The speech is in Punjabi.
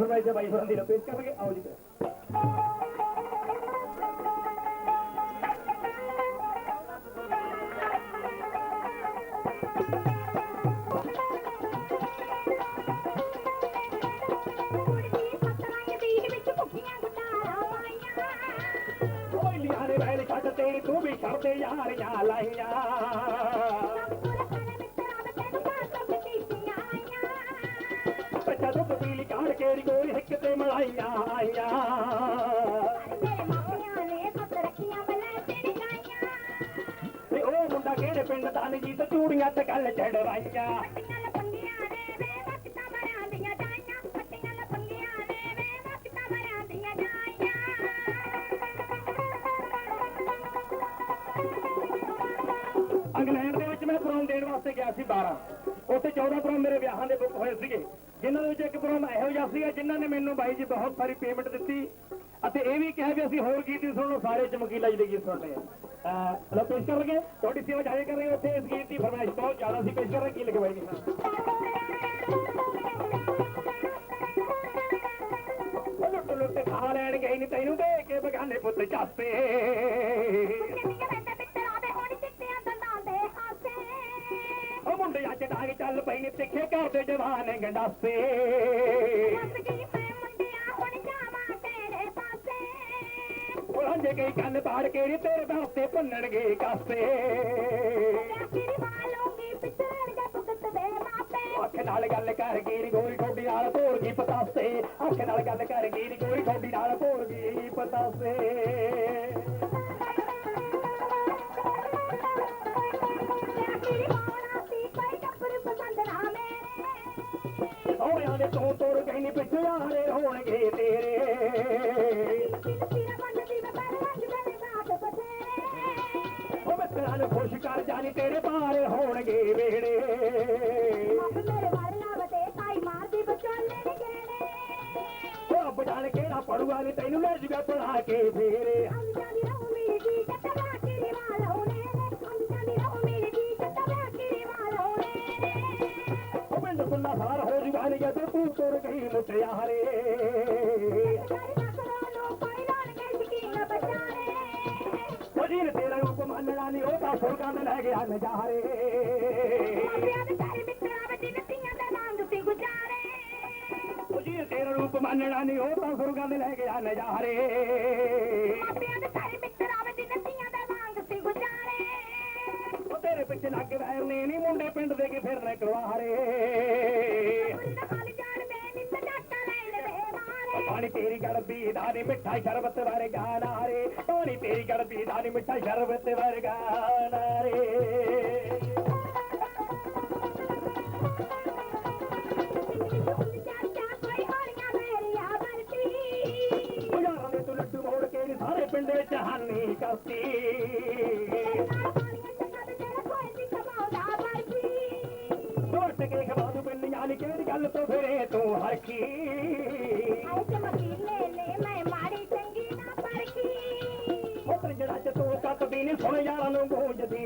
ਫਰਮਾਇਸ਼ ਹੈ ਬਾਈ ਹੋਰਾਂ ਦੀ ਪੇਸ਼ ਕਰਾਂਗੇ ਆਓ ਜੀ। ਕੁੜਦੀ ਤੂੰ ਵੀ ਵਿੱਚ ਭੁੱਖੀਆਂ ਗੁਟਾਰਾਂ ਮਾਈਆਂ ਸੱਤ ਰੱਖੀਆਂ ਬਲੇ ਤੇਰੀ ਗਾਈਆਂ ਤੇ ਉਹ ਮੁੰਡਾ ਕਿਹੜੇ ਪਿੰਡ ਦਾ ਨੀ ਜੀ ਤੇ ਚੂੜੀਆਂ ਤੇ ਗੱਲ ਚੜਵਾਈਆਂ ਦੇਣ ਵਾਸਤੇ ਗਿਆ ਸੀ 12 ਉੱਥੇ 14 ਪ੍ਰੋਗਰਾਮ ਮੇਰੇ ਵਿਆਹਾਂ ਦੇ ਬੁੱਕ ਹੋਏ ਸੀਗੇ, ਜਿਨ੍ਹਾਂ ਦੇ ਵਿੱਚ ਇੱਕ ਪ੍ਰੋਗਰਾਮ ਇਹੋ ਜਿਹਾ ਸੀਗਾ ਜਿਨ੍ਹਾਂ ਨੇ ਮੈਨੂੰ ਬਾਈ ਜੀ ਬਹੁਤ ਸਾਰੀ ਪੇਮੈਂਟ ਦਿੱਤੀ ਅਤੇ ਇਹ ਵੀ ਕਿਹਾ ਵੀ ਅਸੀਂ ਹੋਰ ਗੀਤ ਵੀ ਸੁਣੋ ਸਾਰੇ ਚਮਕੀਲਾ ਜੀ ਦੇ ਗੀਤ ਸੁਣਨੇ ਆ ਅਹ ਪੇਸ਼ ਕਰਨਗੇ ਤੁਹਾਡੀ ਸੇਵਾ ਜਾਰੀ ਕਰ ਰਹੇ ਹਾਂ ਉੱਥੇ ਇਸ ਗੀਤ ਦੀ ਫਰਮਾਇਸ਼ ਬਹੁਤ ਜ਼ਿਆਦਾ ਸੀ। ਪੇਸ਼ ਕਰ ਰਹੇ ਕੀ ਲਿਖਵਾਈ ਜੀ ਲੁੱਟ ਲੁੱਟ ਖਾ ਲੈਣ ਗਈ ਨਹੀਂ ਤੈਨੂੰ ਦੇ ਕੇ ਬਗਾਨੇ ਪੁੱਤ ਚਾਸੇ ਚੱਲ ਪਈ ਨੀ ਤਿੱਖੇ ਘਰ ਦੇ ਜਵਾਨ ਗੰਡਾਸੇ। ਹੱਸ ਗਈ ਮੈਂ ਮੁੰਡਿਆ ਹੁਣ ਜਾਵਾਂ ਤੇਰੇ ਪਾਸੇ। ਉਹ ਹੰਝੇ ਗਈ ਕੰਨ ਪਾੜ ਕੇ ਨੀ ਤੇਰੇ ਦਾਤੇ ਭੰਨਣਗੇ ਕਾਸੇ। ਆਖਿਰ ਵਾਲੂੰਗੀ ਪਿੱਛੜਣਗੇ ਪੁੱਤ ਦੇ ਮਾਪੇ। ਅੱਖ ਨਾਲ ਗੱਲ ਕਰ ਨੀ ਗੋਰੀ ਠੋਡੀ ਨਾਲ ਭੋਰ ਗਈ ਪਤਾਸੇ। ਅੱਖ ਨਾਲ ਗੱਲ ਕਰ ਨੀ ਗੋਰੀ ਠੋਡੀ ਨਾਲ ਭੋਰ ਗਈ ਪਤਾਸੇ। ਮੇਰੇ ਸੋਹਣਿਆਂ ਦੇ ਤੋਂ ਤੋੜ ਗਈ ਨੀ ਪਿੱਛੇ ਆਲੇ ਹੋਣਗੇ ਤੇਰੇ। ਉਹ ਮਿੱਤਰਾਂ ਨੂੰ ਖੁਸ਼ ਕਰ ਜਾਣੀ, ਤੇਰੇ ਬਾਰੇ ਹੋਣਗੇ ਵੇੜੇ। ਉਹ ਰੱਬ ਕਿਹੜਾ ਪੜੂਗਾ ਨੀ, ਤੈਨੂੰ ਲੈ ਜੂਗਾ ਪੜਾ ਕੇ ਫੇਰੇ। ਉਹ ਪਿੰਡ ਸੁੰਨਾ ਸਾਰ ਹੋ ਜੂਗਾ ਨੀ ਜਦੋਂ ਤੂੰ ਤੇਰਾ ਰੂਪ ਮੰਨਣਾ ਨੀ ਉਹ ਤਾਂ ਸੁਰਗਾਂ ਦੇ ਲੈ ਗਿਆ ਨਜ਼ਾਰੇ। ਮਾਪਿਆਂ ਦੇ ਤੇਰਾ ਰੂਪ ਮੰਨਣਾ ਨੀ ਉਹ ਤਾਂ ਸੁਰਗਾਂ ਦੇ ਲੈ ਗਿਆ ਨਜ਼ਾਰੇ। ਤੇਰੇ ਪਿੱਛੇ ਲੱਗ ਵੈਰ ਨੇ ਨੀ ਮੁੰਡੇ ਪਿੰਡ ਦੇ ਕੇ ਫਿਰਨੇ ਦੇ ਮਾਰੇ। ਪਾਣੀ ਤੇਰੀ ਗੜਬੀ ਦਾ ਨੀ ਮਿੱਠਾ ਸ਼ਰਬਤ ਵਰਗਾ ਨਾਰੇ ਪਾਣੀ ਤੇਰੀ ਗੜਬੀ ਦਾ ਨੀ ਮਿੱਠਾ ਸ਼ਰਬਤ ਵਰਗਾ ਨਾਰੇ ਮਨ ਤੋਂ ਫਿਰੇ ਤੂੰ ਹਰ ਕੀ ਅੱਜ ਮਦੀਨੇ ਨੇ ਮੈਂ ਮਾੜੀ ਚੰਗੀ ਨਾ ਪਰਖੀ। ਉਹ ਜਿਹੜਾ ਚ ਤੂੰ ਤੱਕ ਵੀ ਨਹੀਂ ਸੁਣ ਯਾਰਾਂ ਨੂੰ ਗੂੰਜਦੀ।